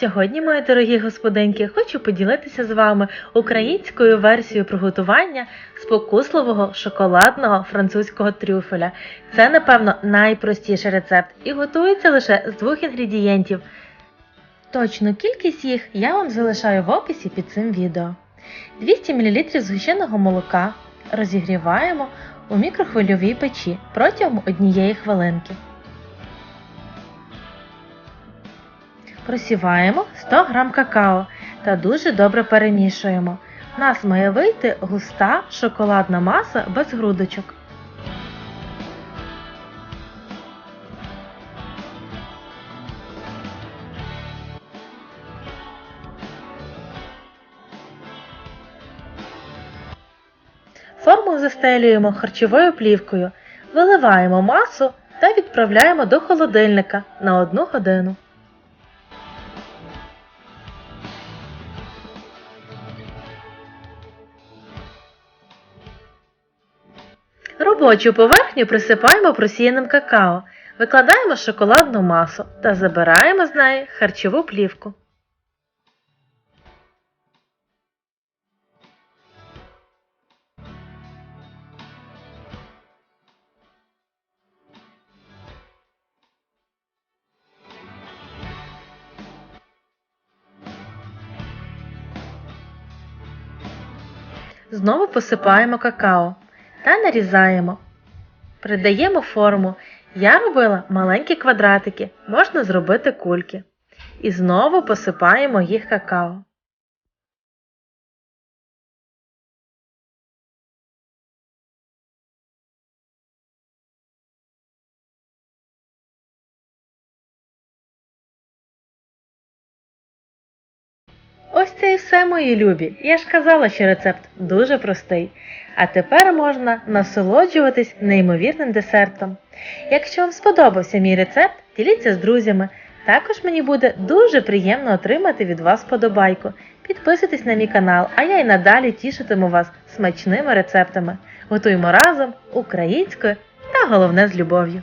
Сьогодні, мої дорогі господинки, хочу поділитися з вами українською версією приготування спокусливого шоколадного французького трюфеля. Це, напевно, найпростіший рецепт і готується лише з двох інгредієнтів. Точну кількість їх я вам залишаю в описі під цим відео. 200 мл згущеного молока розігріваємо у мікрохвильовій печі протягом однієї хвилинки. Просіваємо 100 г какао та дуже добре перемішуємо. У нас має вийти густа шоколадна маса без грудочок. Форму застелюємо харчовою плівкою, виливаємо масу та відправляємо до холодильника на 1 годину. Робочу поверхню присипаємо просіяним какао, викладаємо шоколадну масу та забираємо з неї харчову плівку. Знову посипаємо какао та нарізаємо. Придаємо форму. Я робила маленькі квадратики, можна зробити кульки. І знову посипаємо їх какао. Це і все, мої любі. Я ж казала, що рецепт дуже простий. А тепер можна насолоджуватись неймовірним десертом. Якщо вам сподобався мій рецепт, діліться з друзями. Також мені буде дуже приємно отримати від вас подобайку. Підписуйтесь на мій канал, а я й надалі тішитиму вас смачними рецептами. Готуємо разом українською та головне з любов'ю.